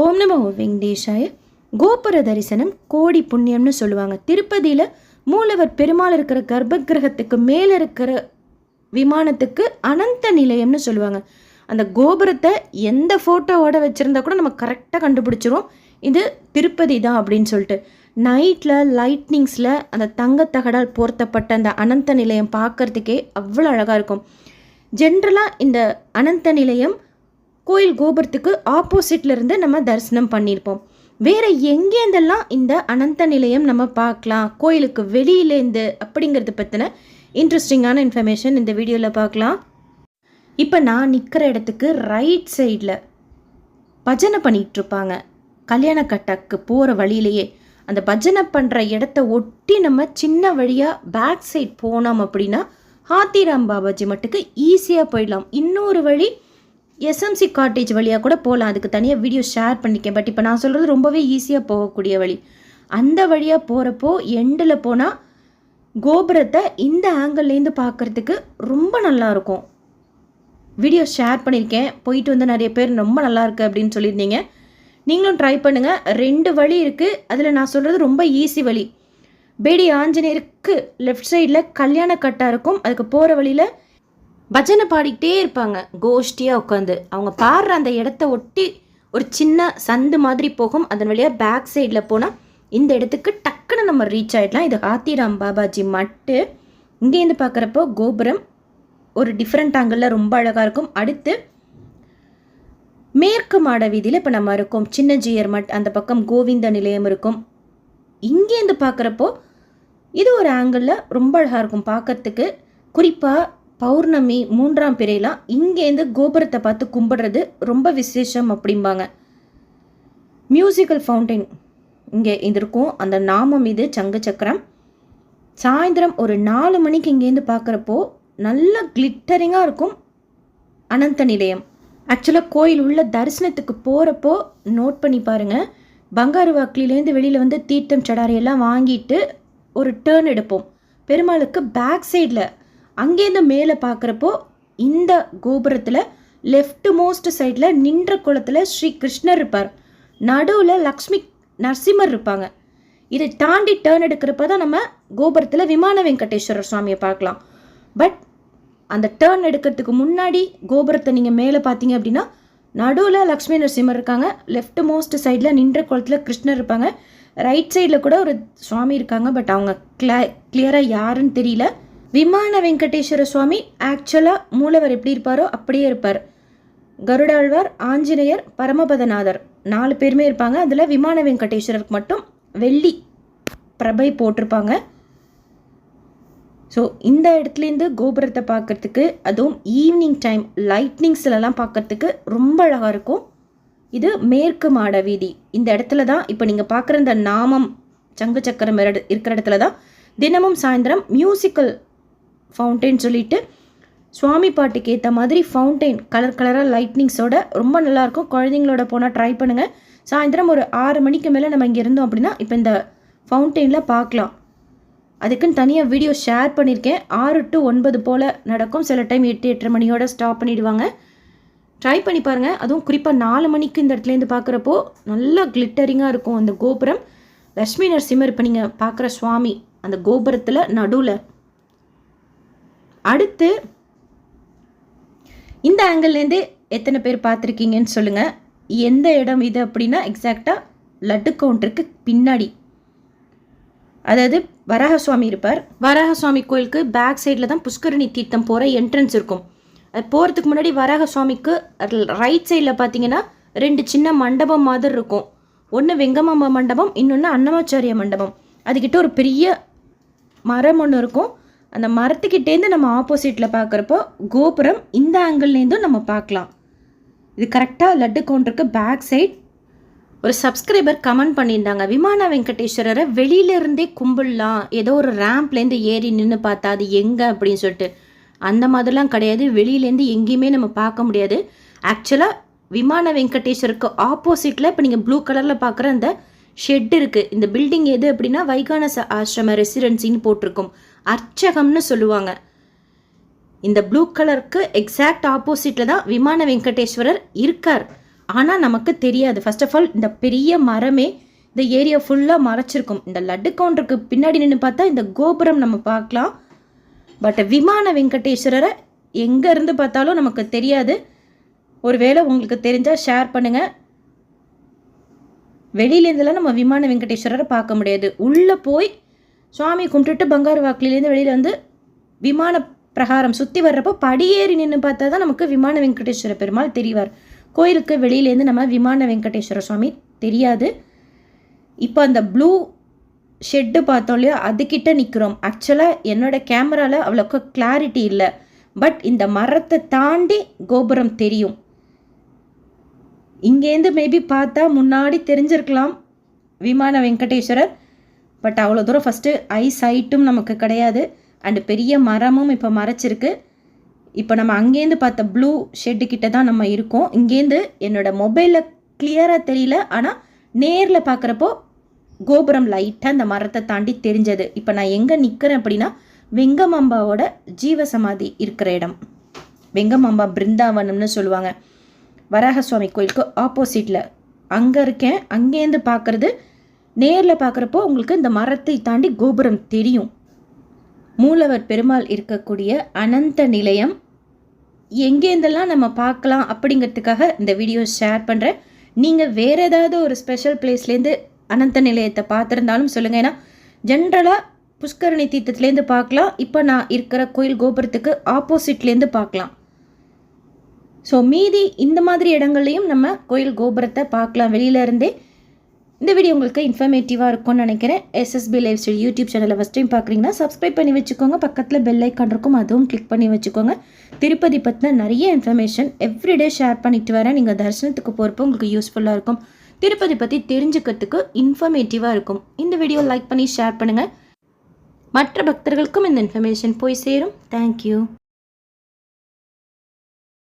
ஓம் நமோ வெங்கடேஷாய. கோபுர தரிசனம் கோடி புண்ணியம்னு சொல்லுவாங்க. திருப்பதியில் மூலவர் பெருமாள் இருக்கிற கர்ப்ப கிரகத்துக்கு மேலே இருக்கிற விமானத்துக்கு அனந்த நிலையம்னு சொல்லுவாங்க. அந்த கோபுரத்தை எந்த ஃபோட்டோவோட வச்சுருந்தா கூட நம்ம கரெக்டாக கண்டுபிடிச்சிரும் இது திருப்பதி தான் அப்படின்னு சொல்லிட்டு. நைட்டில் லைட்னிங்ஸில் அந்த தங்கத்தகடால் போர்த்தப்பட்ட அந்த அனந்த நிலையம் பார்க்கறதுக்கே அவ்வளோ அழகாக இருக்கும். ஜென்ரலாக இந்த அனந்த நிலையம் கோயில் கோபுரத்துக்கு ஆப்போசிட்ல இருந்து நம்ம தரிசனம் பண்ணியிருப்போம் வேற எங்கேருந்தெல்லாம் இந்த அனந்த நிலையம் நம்ம பார்க்கலாம் கோயிலுக்கு வெளியிலேருந்து அப்படிங்கிறத பற்றின இன்ட்ரெஸ்டிங்கான இன்ஃபர்மேஷன் இந்த வீடியோவில் பார்க்கலாம். இப்போ நான் நிற்கிற இடத்துக்கு ரைட் சைடில் பஜனை பண்ணிகிட்ருப்பாங்க இருப்பாங்க கல்யாண கட்டக்கு போகிற வழியிலேயே அந்த பஜனை பண்ணுற இடத்த ஒட்டி நம்ம சின்ன வழியாக பேக் சைட் போனோம் அப்படின்னா ஹாத்திராம் பாபாஜி மட்டுக்கு ஈஸியாக போயிடலாம். இன்னொரு வழி எஸ்எம்சி காட்டேஜ் வழியாக கூட போகலாம் அதுக்கு தனியாக வீடியோ ஷேர் பண்ணிக்கேன் பட் இப்போ நான் சொல்கிறது ரொம்பவே ஈஸியாக போகக்கூடிய வழி. அந்த வழியாக போகிறப்போ எண்டில் போனால் கோபுரத்தை இந்த ஆங்கிள்லேருந்து பார்க்குறதுக்கு ரொம்ப நல்லா இருக்கும். வீடியோ ஷேர் பண்ணியிருக்கேன் போயிட்டு வந்து நிறைய பேர் ரொம்ப நல்லா இருக்குது அப்படின்னு சொல்லியிருந்தீங்க. நீங்களும் ட்ரை பண்ணுங்கள் ரெண்டு வழி இருக்குது அதில் நான் சொல்கிறது ரொம்ப ஈஸி வழி. பேடி ஆஞ்சநேயருக்கு லெஃப்ட் சைடில் கல்யாண கட்டாக இருக்கும். அதுக்கு போகிற வழியில் பஜனை பாடிக்கிட்டே இருப்பாங்க. கோஷ்டியாக உட்காந்து அவங்க பாடுற அந்த இடத்த ஒட்டி ஒரு சின்ன சந்து மாதிரி போகும். அதன் வழியாக பேக் சைடில் போனால் இந்த இடத்துக்கு டக்குன்னு நம்ம ரீச் ஆகிடலாம் இது ஆத்திராம் பாபாஜி மட்டு. இங்கேருந்து பார்க்குறப்போ கோபுரம் ஒரு டிஃப்ரெண்ட் ஆங்கிளில் ரொம்ப அழகாக இருக்கும். அடுத்து மேற்கு மாட வீதியில் இப்போ நம்ம இருக்கோம். சின்ன ஜியர் மட் அந்த பக்கம் கோவிந்த நிலையம் இருக்கும். இங்கேருந்து பார்க்குறப்போ இது ஒரு ஆங்கிளில் ரொம்ப அழகாக இருக்கும். பார்க்கறதுக்கு குறிப்பாக பௌர்ணமி மூன்றாம் பிறையெல்லாம் இங்கேருந்து கோபுரத்தை பார்த்து கும்பிடுறது ரொம்ப விசேஷம் அப்படிம்பாங்க. மியூசிக்கல் ஃபவுண்டைன் இங்கே இது இருக்கும் அந்த நாமம் இது சங்கு சக்கரம். சாயந்தரம் ஒரு நாலு மணிக்கு இங்கேருந்து பார்க்குறப்போ நல்ல கிளிட்டரிங்காக இருக்கும் அனந்த நிலையம். ஆக்சுவலாக கோயில் உள்ள தரிசனத்துக்கு போகிறப்போ நோட் பண்ணி பாருங்கள் பங்காரு வாக்கிலேருந்து வெளியில் வந்து தீர்த்தம் சடாரி எல்லாம் வாங்கிட்டு ஒரு டேர்ன் எடுப்போம். பெருமாளுக்கு பேக் சைடில் அங்கேருந்து மேலே பார்க்குறப்போ இந்த கோபுரத்தில் லெஃப்ட் மோஸ்ட் சைடில் நின்ற குளத்தில் ஸ்ரீ கிருஷ்ணர் இருப்பார். நடுவில் லக்ஷ்மி நரசிம்மர் இருப்பாங்க. இதை தாண்டி டேர்ன் எடுக்கிறப்ப தான் நம்ம கோபுரத்தில் விமான வெங்கடேஸ்வரர் சுவாமியை பார்க்கலாம். பட் அந்த டேர்ன் எடுக்கிறதுக்கு முன்னாடி கோபுரத்தை நீங்கள் மேலே பார்த்தீங்க அப்படின்னா நடுவில் லக்ஷ்மி நரசிம்மர் இருக்காங்க. லெஃப்ட் மோஸ்ட் சைடில் நின்ற குளத்தில் கிருஷ்ணர் இருப்பாங்க. ரைட் சைடில் கூட ஒரு சுவாமி இருக்காங்க. பட் அவங்க கிள கிளியராக யாருன்னு தெரியல. விமான வெங்கடேஸ்வர சுவாமி ஆக்சுவலாக மூலவர் எப்படி இருப்பாரோ அப்படியே இருப்பார். கருடாழ்வார் ஆஞ்சநேயர் பரமபதநாதர் நாலு பேருமே இருப்பாங்க. அதில் விமான வெங்கடேஸ்வரருக்கு மட்டும் வெள்ளி பிரபை போட்டிருப்பாங்க. ஸோ இந்த இடத்துலேருந்து கோபுரத்தை பார்க்கறதுக்கு அதுவும் ஈவினிங் டைம் லைட்னிங்ஸ்லலாம் பார்க்கறதுக்கு ரொம்ப அழகாக இருக்கும். இது மேற்கு மாட வீதி. இந்த இடத்துல தான் இப்போ நீங்கள் பார்க்குற இந்த நாமம் சங்கு சக்கரம் இருக்கிற இடத்துல தான் தினமும் சாயந்தரம் மியூசிக்கல் ஃபவுண்டைன் சொல்லிட்டு சுவாமி பாட்டுக்கு ஏற்ற மாதிரி ஃபவுண்டைன் கலர் கலராக லைட்னிங்ஸோட ரொம்ப நல்லாயிருக்கும். குழந்தைங்களோட போனால் ட்ரை பண்ணுங்கள் சாயந்தரம் ஒரு ஆறு மணிக்கு மேலே நம்ம இங்கே இருந்தோம் அப்படின்னா இப்போ இந்த ஃபவுண்டைனில் பார்க்கலாம் அதுக்குன்னு தனியாக வீடியோ ஷேர் பண்ணியிருக்கேன் ஆறு டு ஒன்பது போல் நடக்கும். சில டைம் எட்டு எட்டரை மணியோட ஸ்டாப் பண்ணிவிடுவாங்க ட்ரை பண்ணி பாருங்கள் அதுவும் குறிப்பாக நாலு மணிக்கு இந்த இடத்துலேருந்து பார்க்குறப்போ நல்லா கிளிட்டரிங்காக இருக்கும் அந்த கோபுரம். லக்ஷ்மி நரசிம்மர் இப்போ நீங்கள் பார்க்குற சுவாமி அந்த கோபுரத்தில் நடுவில். அடுத்து இந்த ஆங்கிள்லேருந்து எத்தனை பேர் பார்த்துருக்கீங்கன்னு சொல்லுங்கள் எந்த இடம் இது அப்படின்னா எக்ஸாக்டாக லட்டு கவுண்டருக்கு பின்னாடி. அதாவது வராக சுவாமி இருப்பார். வராக சுவாமி கோயிலுக்கு பேக் சைடில் தான் புஷ்கரணி தீர்த்தம் போகிற என்ட்ரன்ஸ் இருக்கும். அது போகிறதுக்கு முன்னாடி வராக சுவாமிக்கு ரைட் சைடில் பார்த்தீங்கன்னா ரெண்டு சின்ன மண்டபம் மாதிரி இருக்கும். ஒன்று வெங்கமாம்பா மண்டபம் இன்னொன்று அன்னமாச்சாரிய மண்டபம். அதுக்கிட்ட ஒரு பெரிய மரம் ஒன்று இருக்கும். அந்த மரத்துக்கிட்டேருந்து நம்ம ஆப்போசிட்டில் பார்க்குறப்போ கோபுரம் இந்த ஆங்கிள்லேருந்தும் நம்ம பார்க்கலாம் இது கரெக்டாக லட்டு கவுண்டருக்கு பேக் சைட் ஒரு சப்ஸ்கிரைபர் கமெண்ட் பண்ணியிருந்தாங்க விமான வெங்கடேஸ்வரரை வெளியிலேருந்தே கும்பிடலாம். ஏதோ ஒரு ரேம்ப்லேருந்து ஏறி நின்று பார்த்தா அது எங்கே? அப்படின்னு சொல்லிட்டு. அந்த மாதிரிலாம் கிடையாது வெளியிலேருந்து எங்கேயுமே நம்ம பார்க்க முடியாது. ஆக்சுவலாக விமான வெங்கடேஸ்வருக்கு ஆப்போசிட்டில் இப்போ நீங்கள் ப்ளூ கலரில் பார்க்குற அந்த ஷெட் இருக்குது இந்த பில்டிங் எது அப்படின்னா வைகானச ஆசிரம ரெசிடென்சின்னு போட்டிருக்கும். அர்ச்சகம்னு சொல்லுவாங்க. இந்த ப்ளூ கலருக்கு எக்ஸாக்ட் ஆப்போசிட்டில் தான் விமான வெங்கடேஸ்வரர் இருக்கார். ஆனால் நமக்கு தெரியாது. ஃபர்ஸ்ட் ஆஃப் ஆல் இந்த பெரிய மரமே இந்த ஏரியா ஃபுல்லாக மறைச்சிருக்கும். இந்த லட்டு கவுண்டருக்கு பின்னாடி நின்று பார்த்தா இந்த கோபுரம் நம்ம பார்க்கலாம். பட் விமான வெங்கடேஸ்வரரை எங்கே இருந்து பார்த்தாலும் நமக்கு தெரியாது. ஒருவேளை உங்களுக்கு தெரிஞ்சால் ஷேர் பண்ணுங்கள் வெளியிலேருந்துலாம் நம்ம விமான வெங்கடேஸ்வரரை பார்க்க முடியாது. உள்ளே போய் சுவாமி கும்பிட்டுட்டு பங்காரு வாக்கிலேருந்து வெளியில் வந்து விமான பிரகாரம் சுற்றி வர்றப்போ படியேறி நின்று பார்த்தா தான் நமக்கு விமான வெங்கடேஸ்வர பெருமாள் தெரிவார். கோயிலுக்கு வெளியிலேருந்து நம்ம விமான வெங்கடேஸ்வர சுவாமி தெரியாது. இப்போ அந்த ப்ளூ ஷெட்டு பார்த்தோம் இல்லையா அதுக்கிட்ட நிற்கிறோம் ஆக்சுவலாக என்னோடய கேமராவில் அவ்வளோக்கு கிளாரிட்டி இல்லை. பட் இந்த மரத்தை தாண்டி கோபுரம் தெரியும். இங்கேருந்து மேபி பார்த்தா முன்னாடி தெரிஞ்சிருக்கலாம் விமான வெங்கடேஸ்வரர். பட் அவ்வளோ தூரம் ஃபஸ்ட்டு ஐ சைட்டும் நமக்கு கிடையாது. அண்டு பெரிய மரமும் இப்போ மறைச்சிருக்கு. இப்போ நம்ம அங்கேருந்து பார்த்த ப்ளூ ஷெட்டு கிட்ட தான் நம்ம இருக்கோம். இங்கேருந்து என்னோட மொபைலில் கிளியராக தெரியல. ஆனால் நேரில் பார்க்குறப்போ கோபுரம் லைட்டாக அந்த மரத்தை தாண்டி தெரிஞ்சது. இப்போ நான் எங்கே நிற்கிறேன் அப்படின்னா வெங்கமம்பாவோட ஜீவசமாதி இருக்கிற இடம். வெங்கமம்பா பிருந்தாவனம்னு சொல்லுவாங்க. வராக சுவாமி கோயிலுக்கு ஆப்போசிட்டில் அங்கே இருக்கேன் அங்கேருந்து பார்க்குறது. நேரில் பார்க்குறப்போ உங்களுக்கு இந்த மரத்தை தாண்டி கோபுரம் தெரியும். மூலவர் பெருமாள் இருக்கக்கூடிய அனந்த நிலையம். எங்கேருந்தெல்லாம் நம்ம பார்க்கலாம் அப்படிங்கிறதுக்காக இந்த வீடியோ ஷேர் பண்ணுறேன் நீங்கள் வேறு ஏதாவது ஒரு ஸ்பெஷல் பிளேஸ்லேருந்து அனந்த நிலையத்தை பார்த்துருந்தாலும் சொல்லுங்கள் ஏன்னா ஜென்ரலாக புஷ்கரணி தீர்த்தத்துலேருந்து பார்க்கலாம். இப்போ நான் இருக்கிற கோயில் கோபுரத்துக்கு ஆப்போசிட்லேருந்து பார்க்கலாம். ஸோ மீதி இந்த மாதிரி இடங்கள்லையும் நம்ம கோயில் கோபுரத்தை பார்க்கலாம். வெளியிலேருந்தே இந்த வீடியோ உங்களுக்கு இன்ஃபர்மேட்டிவாக இருக்கும்னு நினைக்கிறேன். எஸ்எஸ்பி லைஃப் ஸ்டைல் யூடியூப் சேனலை ஃபஸ்ட் டைம் பார்க்குறீங்கன்னா சப்ஸ்கிரைப் பண்ணி வச்சுக்கோங்க. பக்கத்தில் பெல் ஐக்கான் இருக்கும் அதுவும் கிளிக் பண்ணி வச்சுக்கோங்க. திருப்பதி பற்றின நிறைய இன்ஃபர்மேஷன் எவ்ரிடே ஷேர் பண்ணிட்டு வரேன். நீங்கள் தரிசனத்துக்கு போகிறப்போ உங்களுக்கு யூஸ்ஃபுல்லாக இருக்கும். திருப்பதி பற்றி தெரிஞ்சுக்கிறதுக்கு இன்ஃபர்மேட்டிவாக இருக்கும். இந்த வீடியோ லைக் பண்ணி ஷேர் பண்ணுங்கள் மற்ற பக்தர்களுக்கும் இந்த இன்ஃபர்மேஷன் போய் சேரும். தேங்க்யூ